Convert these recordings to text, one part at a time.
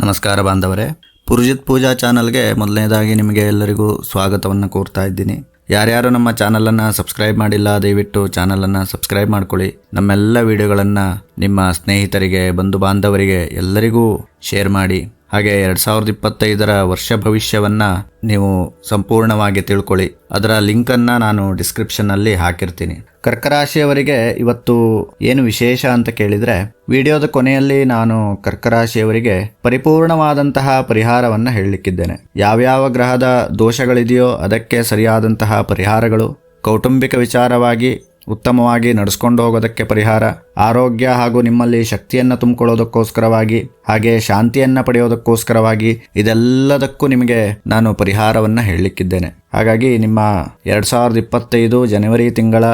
ನಮಸ್ಕಾರ ಬಾಂಧವರೇ. ಪುರುಜಿತ್ ಪೂಜಾ ಚಾನಲ್ಗೆ ಮೊದಲನೇದಾಗಿ ನಿಮಗೆ ಎಲ್ಲರಿಗೂ ಸ್ವಾಗತವನ್ನು ಕೋರ್ತಾ ಇದ್ದೀನಿ. ಯಾರ್ಯಾರು ನಮ್ಮ ಚಾನಲನ್ನು ಸಬ್ಸ್ಕ್ರೈಬ್ ಮಾಡಿಲ್ಲ, ದಯವಿಟ್ಟು ಚಾನಲನ್ನು ಸಬ್ಸ್ಕ್ರೈಬ್ ಮಾಡ್ಕೊಳ್ಳಿ. ನಮ್ಮೆಲ್ಲ ವಿಡಿಯೋಗಳನ್ನು ನಿಮ್ಮ ಸ್ನೇಹಿತರಿಗೆ, ಬಂಧು ಬಾಂಧವರಿಗೆ ಎಲ್ಲರಿಗೂ ಶೇರ್ ಮಾಡಿ. ಹಾಗೆ ಎರಡು ಸಾವಿರದ ಇಪ್ಪತ್ತೈದರ ವರ್ಷ ಭವಿಷ್ಯವನ್ನು ನೀವು ಸಂಪೂರ್ಣವಾಗಿ ತಿಳ್ಕೊಳ್ಳಿ. ಅದರ ಲಿಂಕನ್ನು ನಾನು ಡಿಸ್ಕ್ರಿಪ್ಷನ್ನಲ್ಲಿ ಹಾಕಿರ್ತೀನಿ. ಕರ್ಕರಾಶಿಯವರಿಗೆ ಇವತ್ತು ಏನು ವಿಶೇಷ ಅಂತ ಕೇಳಿದರೆ, ವಿಡಿಯೋದ ಕೊನೆಯಲ್ಲಿ ನಾನು ಕರ್ಕರಾಶಿಯವರಿಗೆ ಪರಿಪೂರ್ಣವಾದಂತಹ ಪರಿಹಾರವನ್ನು ಹೇಳಲಿಕ್ಕಿದ್ದೇನೆ. ಯಾವ್ಯಾವ ಗ್ರಹದ ದೋಷಗಳಿದೆಯೋ ಅದಕ್ಕೆ ಸರಿಯಾದಂತಹ ಪರಿಹಾರಗಳು, ಕೌಟುಂಬಿಕ ವಿಚಾರವಾಗಿ ಉತ್ತಮವಾಗಿ ನಡೆಸ್ಕೊಂಡು ಹೋಗೋದಕ್ಕೆ ಪರಿಹಾರ. ಆರೋಗ್ಯ ಹಾಗೂ ನಿಮ್ಮಲ್ಲಿ ಶಕ್ತಿಯನ್ನು ತುಂಬಿಕೊಳ್ಳೋದಕ್ಕೋಸ್ಕರವಾಗಿ ಹಾಗೆ ಶಾಂತಿಯನ್ನು ಪಡೆಯೋದಕ್ಕೋಸ್ಕರವಾಗಿ ಇದೆಲ್ಲದಕ್ಕೂ ನಿಮಗೆ ನಾನು ಪರಿಹಾರವನ್ನು ಹೇಳಲಿಕ್ಕಿದ್ದೇನೆ. ಹಾಗಾಗಿ ನಿಮ್ಮ ಎರಡು ಸಾವಿರದ ಇಪ್ಪತ್ತೈದು ಜನವರಿ ತಿಂಗಳ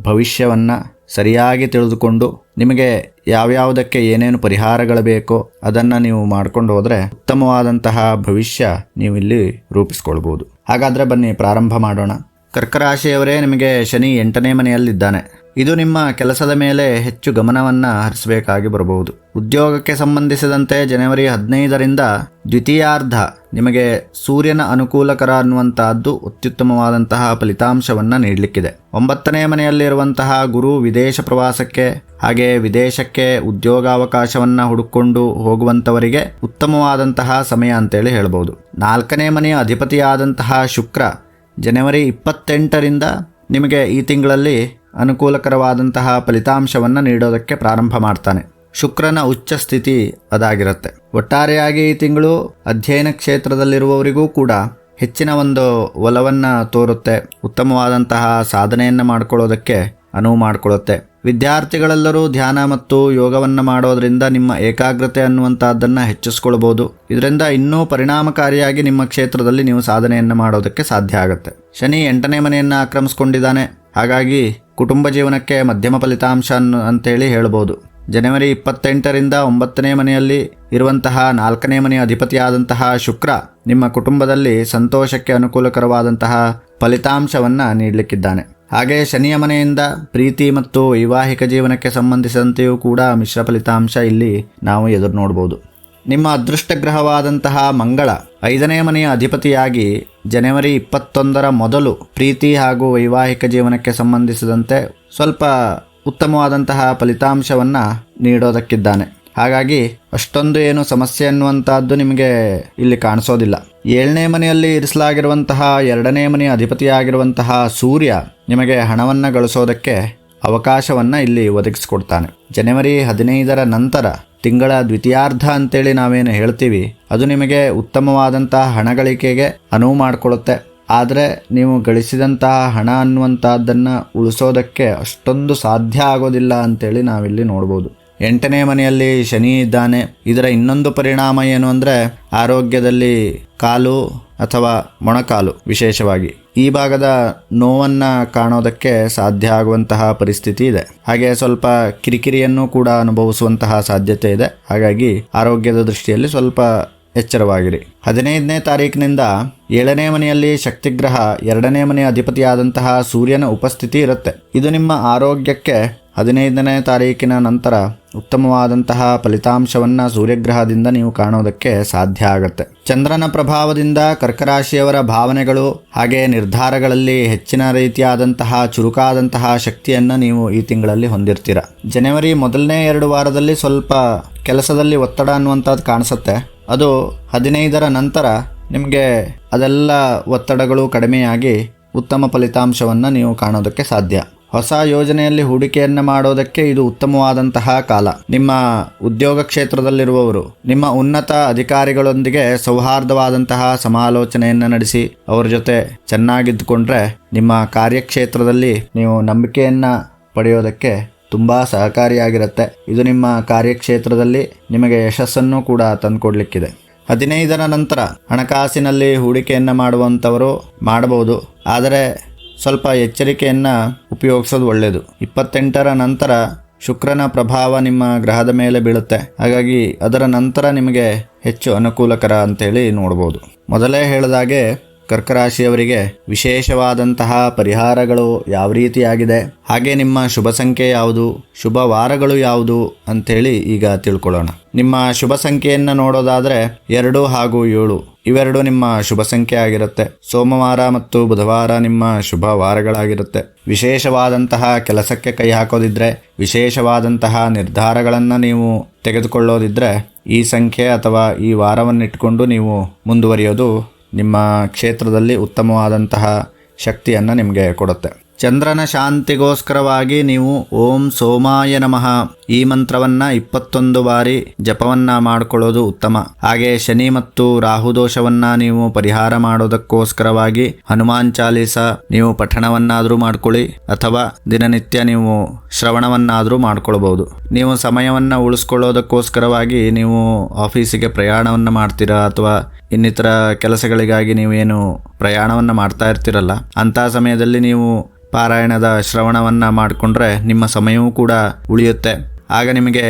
ಭವಿಷ್ಯವನ್ನು ಸರಿಯಾಗಿ ತಿಳಿದುಕೊಂಡು ನಿಮಗೆ ಯಾವ್ಯಾವುದಕ್ಕೆ ಏನೇನು ಪರಿಹಾರಗಳು ಬೇಕೋ ಅದನ್ನು ನೀವು ಮಾಡ್ಕೊಂಡು ಹೋದರೆ ಉತ್ತಮವಾದಂತಹ ಭವಿಷ್ಯ ನೀವು ಇಲ್ಲಿ ರೂಪಿಸ್ಕೊಳ್ಬೋದು. ಹಾಗಾದರೆ ಬನ್ನಿ ಪ್ರಾರಂಭ ಮಾಡೋಣ. ಕರ್ಕರಾಶಿಯವರೇ ನಿಮಗೆ ಶನಿ ಎಂಟನೇ ಮನೆಯಲ್ಲಿದ್ದಾನೆ. ಇದು ನಿಮ್ಮ ಕೆಲಸದ ಮೇಲೆ ಹೆಚ್ಚು ಗಮನವನ್ನು ಹರಿಸಬೇಕಾಗಿ ಬರಬಹುದು. ಉದ್ಯೋಗಕ್ಕೆ ಸಂಬಂಧಿಸಿದಂತೆ ಜನವರಿ ಹದಿನೈದರಿಂದ ದ್ವಿತೀಯಾರ್ಧ ನಿಮಗೆ ಸೂರ್ಯನ ಅನುಕೂಲಕರ ಅನ್ನುವಂತಹದ್ದು ಅತ್ಯುತ್ತಮವಾದಂತಹ ಫಲಿತಾಂಶವನ್ನು ನೀಡಲಿಕ್ಕಿದೆ. ಒಂಬತ್ತನೇ ಮನೆಯಲ್ಲಿರುವಂತಹ ಗುರು ವಿದೇಶ ಪ್ರವಾಸಕ್ಕೆ ಹಾಗೆ ವಿದೇಶಕ್ಕೆ ಉದ್ಯೋಗಾವಕಾಶವನ್ನು ಹುಡುಕೊಂಡು ಹೋಗುವಂಥವರಿಗೆ ಉತ್ತಮವಾದಂತಹ ಸಮಯ ಅಂತೇಳಿ ಹೇಳ್ಬೋದು ನಾಲ್ಕನೇ ಮನೆಯ ಅಧಿಪತಿಯಾದಂತಹ ಶುಕ್ರ ಜನವರಿ ಇಪ್ಪತ್ತೆಂಟರಿಂದ ನಿಮಗೆ ಈ ತಿಂಗಳಲ್ಲಿ ಅನುಕೂಲಕರವಾದಂತಹ ಫಲಿತಾಂಶವನ್ನು ನೀಡೋದಕ್ಕೆ ಪ್ರಾರಂಭ ಮಾಡ್ತಾನೆ. ಶುಕ್ರನ ಉಚ್ಚ ಸ್ಥಿತಿ ಅದಾಗಿರುತ್ತೆ. ಒಟ್ಟಾರೆಯಾಗಿ ಈ ತಿಂಗಳು ಅಧ್ಯಯನ ಕ್ಷೇತ್ರದಲ್ಲಿರುವವರಿಗೂ ಕೂಡ ಹೆಚ್ಚಿನ ಒಂದು ಒಲವನ್ನು ತೋರುತ್ತೆ. ಉತ್ತಮವಾದಂತಹ ಸಾಧನೆಯನ್ನು ಮಾಡ್ಕೊಳ್ಳೋದಕ್ಕೆ ಅನುವು ಮಾಡಿಕೊಳ್ಳುತ್ತೆ. ವಿದ್ಯಾರ್ಥಿಗಳೆಲ್ಲರೂ ಧ್ಯಾನ ಮತ್ತು ಯೋಗವನ್ನು ಮಾಡೋದರಿಂದ ನಿಮ್ಮ ಏಕಾಗ್ರತೆ ಅನ್ನುವಂಥದ್ದನ್ನು ಹೆಚ್ಚಿಸ್ಕೊಳ್ಬೋದು. ಇದರಿಂದ ಇನ್ನೂ ಪರಿಣಾಮಕಾರಿಯಾಗಿ ನಿಮ್ಮ ಕ್ಷೇತ್ರದಲ್ಲಿ ನೀವು ಸಾಧನೆಯನ್ನು ಮಾಡೋದಕ್ಕೆ ಸಾಧ್ಯ ಆಗುತ್ತೆ. ಶನಿ ಎಂಟನೇ ಮನೆಯನ್ನು ಆಕ್ರಮಿಸ್ಕೊಂಡಿದ್ದಾನೆ. ಹಾಗಾಗಿ ಕುಟುಂಬ ಜೀವನಕ್ಕೆ ಮಧ್ಯಮ ಫಲಿತಾಂಶ ಅಂತೇಳಿ ಹೇಳ್ಬೋದು. ಜನವರಿ ಇಪ್ಪತ್ತೆಂಟರಿಂದ ಒಂಬತ್ತನೇ ಮನೆಯಲ್ಲಿ ಇರುವಂತಹ ನಾಲ್ಕನೇ ಮನೆಯ ಅಧಿಪತಿಯಾದಂತಹ ಶುಕ್ರ ನಿಮ್ಮ ಕುಟುಂಬದಲ್ಲಿ ಸಂತೋಷಕ್ಕೆ ಅನುಕೂಲಕರವಾದಂತಹ ಫಲಿತಾಂಶವನ್ನು ನೀಡಲಿಕ್ಕಿದ್ದಾನೆ. ಹಾಗೆ ಶನಿಯ ಮನೆಯಿಂದ ಪ್ರೀತಿ ಮತ್ತು ವೈವಾಹಿಕ ಜೀವನಕ್ಕೆ ಸಂಬಂಧಿಸಿದಂತೆಯೂ ಕೂಡ ಮಿಶ್ರ ಫಲಿತಾಂಶ ಇಲ್ಲಿ ನಾವು ಎದುರು ನೋಡ್ಬೋದು. ನಿಮ್ಮ ಅದೃಷ್ಟ ಗ್ರಹವಾದಂತಹ ಮಂಗಳ ಐದನೇ ಮನೆಯ ಅಧಿಪತಿಯಾಗಿ ಜನವರಿ ಇಪ್ಪತ್ತೊಂದರ ಮೊದಲು ಪ್ರೀತಿ ಹಾಗೂ ವೈವಾಹಿಕ ಜೀವನಕ್ಕೆ ಸಂಬಂಧಿಸಿದಂತೆ ಸ್ವಲ್ಪ ಉತ್ತಮವಾದಂತಹ ಫಲಿತಾಂಶವನ್ನು ನೀಡೋದಕ್ಕಿದ್ದಾನೆ. ಹಾಗಾಗಿ ಅಷ್ಟೊಂದು ಏನು ಸಮಸ್ಯೆ ಅನ್ನುವಂಥದ್ದು ನಿಮಗೆ ಇಲ್ಲಿ ಕಾಣಿಸೋದಿಲ್ಲ. ಏಳನೇ ಮನೆಯಲ್ಲಿ ಇರಿಸಲಾಗಿರುವಂತಹ ಎರಡನೇ ಮನೆಯ ಅಧಿಪತಿಯಾಗಿರುವಂತಹ ಸೂರ್ಯ ನಿಮಗೆ ಹಣವನ್ನು ಗಳಿಸೋದಕ್ಕೆ ಅವಕಾಶವನ್ನು ಇಲ್ಲಿ ಒದಗಿಸಿಕೊಡ್ತಾನೆ. ಜನವರಿ ಹದಿನೈದರ ನಂತರ ತಿಂಗಳ ದ್ವಿತೀಯಾರ್ಧ ಅಂತೇಳಿ ನಾವೇನು ಹೇಳ್ತೀವಿ, ಅದು ನಿಮಗೆ ಉತ್ತಮವಾದಂತಹ ಹಣ ಗಳಿಕೆಗೆ ಅನುವು ಮಾಡಿಕೊಡುತ್ತೆ. ಆದರೆ ನೀವು ಗಳಿಸಿದಂತಹ ಹಣ ಅನ್ನುವಂಥದ್ದನ್ನು ಉಳಿಸೋದಕ್ಕೆ ಅಷ್ಟೊಂದು ಸಾಧ್ಯ ಆಗೋದಿಲ್ಲ ಅಂತೇಳಿ ನಾವಿಲ್ಲಿ ನೋಡ್ಬೋದು. ಎಂಟನೇ ಮನೆಯಲ್ಲಿ ಶನಿ ಇದ್ದಾನೆ. ಇದರ ಇನ್ನೊಂದು ಪರಿಣಾಮ ಏನು ಅಂದರೆ ಆರೋಗ್ಯದಲ್ಲಿ ಕಾಲು ಅಥವಾ ಮೊಣಕಾಲು ವಿಶೇಷವಾಗಿ. ಈ ಭಾಗದ ನೋವನ್ನು ಕಾಣೋದಕ್ಕೆ ಸಾಧ್ಯ ಆಗುವಂತಹ ಪರಿಸ್ಥಿತಿ ಇದೆ. ಹಾಗೆ ಸ್ವಲ್ಪ ಕಿರಿಕಿರಿಯನ್ನು ಕೂಡ ಅನುಭವಿಸುವಂತಹ ಸಾಧ್ಯತೆ ಇದೆ. ಹಾಗಾಗಿ ಆರೋಗ್ಯದ ದೃಷ್ಟಿಯಲ್ಲಿ ಸ್ವಲ್ಪ ಎಚ್ಚರವಾಗಿರಿ. ಹದಿನೈದನೇ ತಾರೀಕಿನಿಂದ ಏಳನೇ ಮನೆಯಲ್ಲಿ ಶಕ್ತಿಗ್ರಹ, ಎರಡನೇ ಮನೆಯ ಅಧಿಪತಿಯಾದಂತಹ ಸೂರ್ಯನ ಉಪಸ್ಥಿತಿ ಇರುತ್ತೆ. ಇದು ನಿಮ್ಮ ಆರೋಗ್ಯಕ್ಕೆ ಹದಿನೈದನೇ ತಾರೀಕಿನ ನಂತರ ಉತ್ತಮವಾದಂತಹ ಫಲಿತಾಂಶವನ್ನು ಸೂರ್ಯಗ್ರಹದಿಂದ ನೀವು ಕಾಣೋದಕ್ಕೆ ಸಾಧ್ಯ ಆಗುತ್ತೆ. ಚಂದ್ರನ ಪ್ರಭಾವದಿಂದ ಕರ್ಕರಾಶಿಯವರ ಭಾವನೆಗಳು ಹಾಗೆ ನಿರ್ಧಾರಗಳಲ್ಲಿ ಹೆಚ್ಚಿನ ರೀತಿಯಾದಂತಹ ಚುರುಕಾದಂತಹ ಶಕ್ತಿಯನ್ನು ನೀವು ಈ ತಿಂಗಳಲ್ಲಿ ಹೊಂದಿರ್ತೀರ. ಜನವರಿ ಮೊದಲನೇ ಎರಡು ವಾರದಲ್ಲಿ ಸ್ವಲ್ಪ ಕೆಲಸದಲ್ಲಿ ಒತ್ತಡ ಅನ್ನುವಂಥದ್ದು ಕಾಣಿಸುತ್ತೆ. ಅದು ಹದಿನೈದರ ನಂತರ ನಿಮಗೆ ಅದೆಲ್ಲ ಒತ್ತಡಗಳು ಕಡಿಮೆಯಾಗಿ ಉತ್ತಮ ಫಲಿತಾಂಶವನ್ನು ನೀವು ಕಾಣೋದಕ್ಕೆ ಸಾಧ್ಯ. ಹೊಸ ಯೋಜನೆಯಲ್ಲಿ ಹೂಡಿಕೆಯನ್ನು ಮಾಡೋದಕ್ಕೆ ಇದು ಉತ್ತಮವಾದಂತಹ ಕಾಲ. ನಿಮ್ಮ ಉದ್ಯೋಗ ಕ್ಷೇತ್ರದಲ್ಲಿರುವವರು, ನಿಮ್ಮ ಉನ್ನತ ಅಧಿಕಾರಿಗಳೊಂದಿಗೆ ಸೌಹಾರ್ದವಾದಂತಹ ಸಮಾಲೋಚನೆಯನ್ನು ನಡೆಸಿ, ಅವರ ಜೊತೆ ಚೆನ್ನಾಗಿದ್ದುಕೊಂಡ್ರೆ ನಿಮ್ಮ ಕಾರ್ಯಕ್ಷೇತ್ರದಲ್ಲಿ ನೀವು ನಂಬಿಕೆಯನ್ನು ಪಡೆಯೋದಕ್ಕೆ ತುಂಬ ಸಹಕಾರಿಯಾಗಿರುತ್ತೆ. ಇದು ನಿಮ್ಮ ಕಾರ್ಯಕ್ಷೇತ್ರದಲ್ಲಿ ನಿಮಗೆ ಯಶಸ್ಸನ್ನು ಕೂಡ ತಂದುಕೊಡ್ಲಿಕ್ಕಿದೆ. ಹದಿನೈದರ ನಂತರ ಹಣಕಾಸಿನಲ್ಲಿ ಹೂಡಿಕೆಯನ್ನು ಮಾಡುವಂಥವರು ಮಾಡಬಹುದು. ಆದರೆ ಸ್ವಲ್ಪ ಎಚ್ಚರಿಕೆಯನ್ನು ಉಪಯೋಗಿಸೋದು ಒಳ್ಳೆಯದು ಇಪ್ಪತ್ತೆಂಟರ ನಂತರ ಶುಕ್ರನ ಪ್ರಭಾವ ನಿಮ್ಮ ಗ್ರಹದ ಮೇಲೆ ಬೀಳುತ್ತೆ. ಹಾಗಾಗಿ ಅದರ ನಂತರ ನಿಮಗೆ ಹೆಚ್ಚು ಅನುಕೂಲಕರ ಅಂತೇಳಿ ನೋಡ್ಬೋದು. ಮೊದಲೇ ಹೇಳಿದಾಗೆ ಕರ್ಕರಾಶಿಯವರಿಗೆ ವಿಶೇಷವಾದಂತಹ ಪರಿಹಾರಗಳು ಯಾವ ರೀತಿಯಾಗಿದೆ, ಹಾಗೆ ನಿಮ್ಮ ಶುಭ ಸಂಖ್ಯೆ ಯಾವುದು, ಶುಭ ವಾರಗಳು ಯಾವುದು ಅಂಥೇಳಿ ಈಗ ತಿಳ್ಕೊಳ್ಳೋಣ. ನಿಮ್ಮ ಶುಭ ಸಂಖ್ಯೆಯನ್ನು ನೋಡೋದಾದರೆ ಎರಡು ಹಾಗೂ ಏಳು. ಇವೆರಡು ನಿಮ್ಮ ಶುಭ ಸಂಖ್ಯೆ ಆಗಿರುತ್ತೆ. ಸೋಮವಾರ ಮತ್ತು ಬುಧವಾರ ನಿಮ್ಮ ಶುಭ ವಾರಗಳಾಗಿರುತ್ತೆ. ವಿಶೇಷವಾದಂತಹ ಕೆಲಸಕ್ಕೆ ಕೈ ಹಾಕೋದಿದ್ರೆ, ವಿಶೇಷವಾದಂತಹ ನಿರ್ಧಾರಗಳನ್ನು ನೀವು ತೆಗೆದುಕೊಳ್ಳೋದಿದ್ರೆ, ಈ ಸಂಖ್ಯೆ ಅಥವಾ ಈ ವಾರವನ್ನಿಟ್ಟುಕೊಂಡು ನೀವು ಮುಂದುವರಿಯೋದು ನಿಮ್ಮ ಕ್ಷೇತ್ರದಲ್ಲಿ ಉತ್ತಮವಾದಂತಹ ಶಕ್ತಿಯನ್ನು ನಿಮಗೆ ಕೊಡುತ್ತೆ. ಚಂದ್ರನ ಶಾಂತಿಗೋಸ್ಕರವಾಗಿ ನೀವು ಓಂ ಸೋಮಾಯ ನಮಃ ಈ ಮಂತ್ರವನ್ನ ಇಪ್ಪತ್ತೊಂದು ಬಾರಿ ಜಪವನ್ನ ಮಾಡಿಕೊಳ್ಳೋದು ಉತ್ತಮ. ಹಾಗೆ ಶನಿ ಮತ್ತು ರಾಹು ದೋಷವನ್ನ ನೀವು ಪರಿಹಾರ ಮಾಡೋದಕ್ಕೋಸ್ಕರವಾಗಿ ಹನುಮಾನ್ ಚಾಲೀಸ ನೀವು ಪಠಣವನ್ನಾದರೂ ಮಾಡ್ಕೊಳ್ಳಿ ಅಥವಾ ದಿನನಿತ್ಯ ನೀವು ಶ್ರವಣವನ್ನಾದರೂ ಮಾಡ್ಕೊಳ್ಬಹುದು ನೀವು ಸಮಯವನ್ನು ಉಳಿಸ್ಕೊಳ್ಳೋದಕ್ಕೋಸ್ಕರವಾಗಿ ನೀವು ಆಫೀಸಿಗೆ ಪ್ರಯಾಣವನ್ನು ಮಾಡ್ತೀರಾ ಅಥವಾ ಇನ್ನಿತರ ಕೆಲಸಗಳಿಗಾಗಿ ನೀವೇನು ಪ್ರಯಾಣವನ್ನು ಮಾಡ್ತಾ ಇರ್ತಿರಲ್ಲ, ಅಂಥ ಸಮಯದಲ್ಲಿ ನೀವು ಪಾರಾಯಣದ ಶ್ರವಣವನ್ನು ಮಾಡಿಕೊಂಡ್ರೆ ನಿಮ್ಮ ಸಮಯವೂ ಕೂಡ ಉಳಿಯುತ್ತೆ. ಆಗ ನಿಮಗೆ,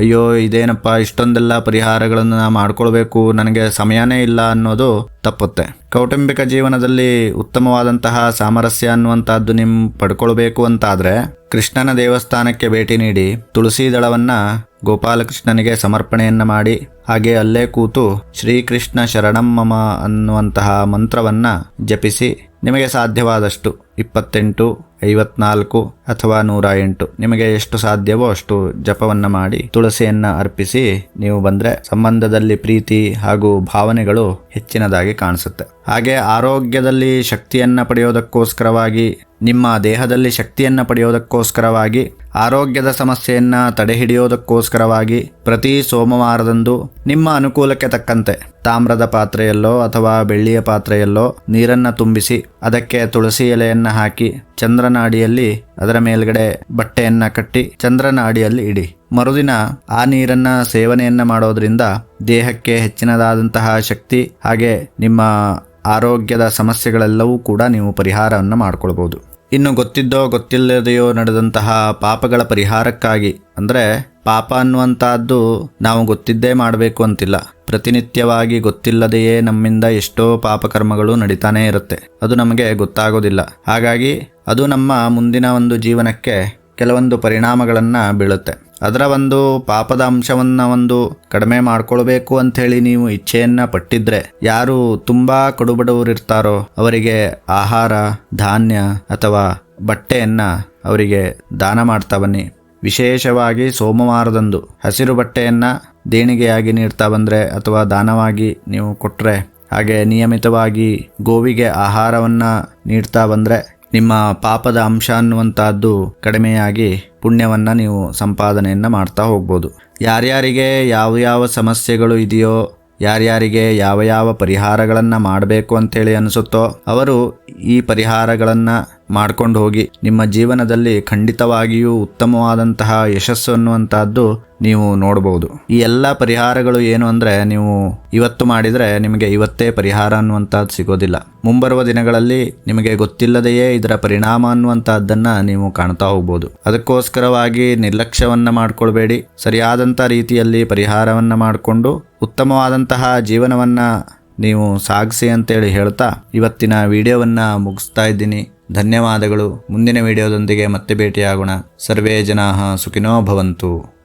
ಅಯ್ಯೋ, ಇದೇನಪ್ಪ, ಇಷ್ಟೊಂದೆಲ್ಲ ಪರಿಹಾರಗಳನ್ನು ಮಾಡ್ಕೊಳ್ಬೇಕು, ನನಗೆ ಸಮಯನೇ ಇಲ್ಲ ಅನ್ನೋದು ತಪ್ಪುತ್ತೆ. ಕೌಟುಂಬಿಕ ಜೀವನದಲ್ಲಿ ಉತ್ತಮವಾದಂತಹ ಸಾಮರಸ್ಯ ಅನ್ನುವಂಥದ್ದು ನಿಮ್ ಪಡ್ಕೊಳ್ಬೇಕು ಅಂತಾದರೆ, ಕೃಷ್ಣನ ದೇವಸ್ಥಾನಕ್ಕೆ ಭೇಟಿ ನೀಡಿ ತುಳಸಿ ದಳವನ್ನ ಗೋಪಾಲಕೃಷ್ಣನಿಗೆ ಸಮರ್ಪಣೆಯನ್ನು ಮಾಡಿ ಹಾಗೆ ಅಲ್ಲೇ ಕೂತು ಶ್ರೀಕೃಷ್ಣ ಶರಣಂ ಮಮ ಅನ್ನುವಂತಹ ಮಂತ್ರವನ್ನ ಜಪಿಸಿ ನಿಮಗೆ ಸಾಧ್ಯವಾದಷ್ಟು ಇಪ್ಪತ್ತೆಂಟು, ಐವತ್ನಾಲ್ಕು ಅಥವಾ ನೂರ ಎಂಟು. ನಿಮಗೆ ಎಷ್ಟು ಸಾಧ್ಯವೋ ಅಷ್ಟು ಜಪವನ್ನ ಮಾಡಿ ತುಳಸಿಯನ್ನು ಅರ್ಪಿಸಿ ನೀವು ಬಂದ್ರೆ ಸಂಬಂಧದಲ್ಲಿ ಪ್ರೀತಿ ಹಾಗೂ ಭಾವನೆಗಳು ಹೆಚ್ಚಿನದಾಗಿ ಕಾಣಿಸುತ್ತೆ. ಹಾಗೆ ಆರೋಗ್ಯದಲ್ಲಿ ಶಕ್ತಿಯನ್ನ ಪಡೆಯೋದಕ್ಕೋಸ್ಕರವಾಗಿ, ನಿಮ್ಮ ದೇಹದಲ್ಲಿ ಶಕ್ತಿಯನ್ನ ಪಡೆಯೋದಕ್ಕೋಸ್ಕರವಾಗಿ ಆರೋಗ್ಯದ ಸಮಸ್ಯೆಯನ್ನ ತಡೆಹಿಡಿಯೋದಕ್ಕೋಸ್ಕರವಾಗಿ ಪ್ರತಿ ಸೋಮವಾರದಂದು ನಿಮ್ಮ ಅನುಕೂಲಕ್ಕೆ ತಕ್ಕಂತೆ ತಾಮ್ರದ ಪಾತ್ರೆಯಲ್ಲೋ ಅಥವಾ ಬೆಳ್ಳಿಯ ಪಾತ್ರೆಯಲ್ಲೋ ನೀರನ್ನ ತುಂಬಿಸಿ ಅದಕ್ಕೆ ತುಳಸಿ ಎಲೆಯನ್ನ ಹಾಕಿ ಚಂದ್ರನ ಅಡಿಯಲ್ಲಿ ಅದರ ಮೇಲ್ಗಡೆ ಬಟ್ಟೆಯನ್ನ ಕಟ್ಟಿ ಚಂದ್ರನ ಅಡಿಯಲ್ಲಿ ಇಡಿ. ಮರುದಿನ ಆ ನೀರನ್ನ ಸೇವನೆಯನ್ನ ಮಾಡೋದ್ರಿಂದ ದೇಹಕ್ಕೆ ಹೆಚ್ಚಿನದಾದಂತಹ ಶಕ್ತಿ ಹಾಗೆ ನಿಮ್ಮ ಆರೋಗ್ಯದ ಸಮಸ್ಯೆಗಳೆಲ್ಲವೂ ಕೂಡ ನೀವು ಪರಿಹಾರವನ್ನು ಮಾಡ್ಕೊಳ್ಬಹುದು ಇನ್ನು ಗೊತ್ತಿದ್ದೋ ಗೊತ್ತಿಲ್ಲದೆಯೋ ನಡೆದಂತಹ ಪಾಪಗಳ ಪರಿಹಾರಕ್ಕಾಗಿ, ಅಂದರೆ ಪಾಪ ಅನ್ನುವಂತಹದ್ದು ನಾವು ಗೊತ್ತಿದ್ದೇ ಮಾಡಬೇಕು ಅಂತಿಲ್ಲ. ಪ್ರತಿನಿತ್ಯವಾಗಿ ಗೊತ್ತಿಲ್ಲದೆಯೇ ನಮ್ಮಿಂದ ಎಷ್ಟೋ ಪಾಪಕರ್ಮಗಳು ನಡೀತಾನೇ ಇರುತ್ತೆ. ಅದು ನಮಗೆ ಗೊತ್ತಾಗೋದಿಲ್ಲ. ಹಾಗಾಗಿ ಅದು ನಮ್ಮ ಮುಂದಿನ ಒಂದು ಜೀವನಕ್ಕೆ ಕೆಲವೊಂದು ಪರಿಣಾಮಗಳನ್ನು ಬೀಳುತ್ತೆ. ಅದರ ಒಂದು ಪಾಪದ ಅಂಶವನ್ನು ಒಂದು ಕಡಿಮೆ ಮಾಡ್ಕೊಳ್ಬೇಕು ಅಂಥೇಳಿ ನೀವು ಇಚ್ಛೆಯನ್ನು ಪಟ್ಟಿದ್ರೆ ಯಾರು ತುಂಬ ಕಡುಬಡವರಿರ್ತಾರೋ ಅವರಿಗೆ ಆಹಾರ, ಧಾನ್ಯ ಅಥವಾ ಬಟ್ಟೆಯನ್ನು ಅವರಿಗೆ ದಾನ ಮಾಡ್ತಾ ಬನ್ನಿ. ವಿಶೇಷವಾಗಿ ಸೋಮವಾರದಂದು ಹಸಿರು ಬಟ್ಟೆಯನ್ನು ದೇಣಿಗೆಯಾಗಿ ನೀಡ್ತಾ ಬಂದರೆ ಅಥವಾ ದಾನವಾಗಿ ನೀವು ಕೊಟ್ಟರೆ ಹಾಗೆ ನಿಯಮಿತವಾಗಿ ಗೋವಿಗೆ ಆಹಾರವನ್ನು ನೀಡ್ತಾ ಬಂದ್ರೆ ನಿಮ್ಮ ಪಾಪದ ಅಂಶ ಅನ್ನುವಂತಹದ್ದು ಕಡಿಮೆಯಾಗಿ ಪುಣ್ಯವನ್ನ ನೀವು ಸಂಪಾದನೆಯನ್ನ ಮಾಡ್ತಾ ಹೋಗ್ಬೋದು. ಯಾರ್ಯಾರಿಗೆ ಯಾವ ಯಾವ ಸಮಸ್ಯೆಗಳು ಇದೆಯೋ, ಯಾರ್ಯಾರಿಗೆ ಯಾವ ಯಾವ ಪರಿಹಾರಗಳನ್ನು ಮಾಡಬೇಕು ಅಂತೇಳಿ ಅನಿಸುತ್ತೋ, ಅವರು ಈ ಪರಿಹಾರಗಳನ್ನು ಮಾಡ್ಕೊಂಡು ಹೋಗಿ ನಿಮ್ಮ ಜೀವನದಲ್ಲಿ ಖಂಡಿತವಾಗಿಯೂ ಉತ್ತಮವಾದಂತಹ ಯಶಸ್ಸು ಅನ್ನುವಂತಹದ್ದು ನೀವು ನೋಡಬಹುದು ಈ ಎಲ್ಲ ಪರಿಹಾರಗಳು ಏನು ಅಂದರೆ ನೀವು ಇವತ್ತು ಮಾಡಿದರೆ ನಿಮಗೆ ಇವತ್ತೇ ಪರಿಹಾರ ಅನ್ನುವಂಥದ್ದು ಸಿಗೋದಿಲ್ಲ. ಮುಂಬರುವ ದಿನಗಳಲ್ಲಿ ನಿಮಗೆ ಗೊತ್ತಿಲ್ಲದೆಯೇ ಇದರ ಪರಿಣಾಮ ಅನ್ನುವಂಥದ್ದನ್ನು ನೀವು ಕಾಣ್ತಾ ಹೋಗ್ಬೋದು. ಅದಕ್ಕೋಸ್ಕರವಾಗಿ ನಿರ್ಲಕ್ಷ್ಯವನ್ನು ಮಾಡಿಕೊಳ್ಬೇಡಿ. ಸರಿಯಾದಂಥ ರೀತಿಯಲ್ಲಿ ಪರಿಹಾರವನ್ನ ಮಾಡಿಕೊಂಡು ಉತ್ತಮವಾದಂತಹ ಜೀವನವನ್ನ ನೀವು ಸಾಗಿಸಿ ಅಂತೇಳಿ ಹೇಳ್ತಾ ಇವತ್ತಿನ ವಿಡಿಯೋವನ್ನ ಮುಗಿಸ್ತಾ ಇದ್ದೀನಿ. ಧನ್ಯವಾದಗಳು. ಮುಂದಿನ ವಿಡಿಯೋದೊಂದಿಗೆ ಮತ್ತೆ ಭೇಟಿಯಾಗೋಣ. ಸರ್ವೇ ಜನಾ ಸುಖಿನೋ ಭವಂತು.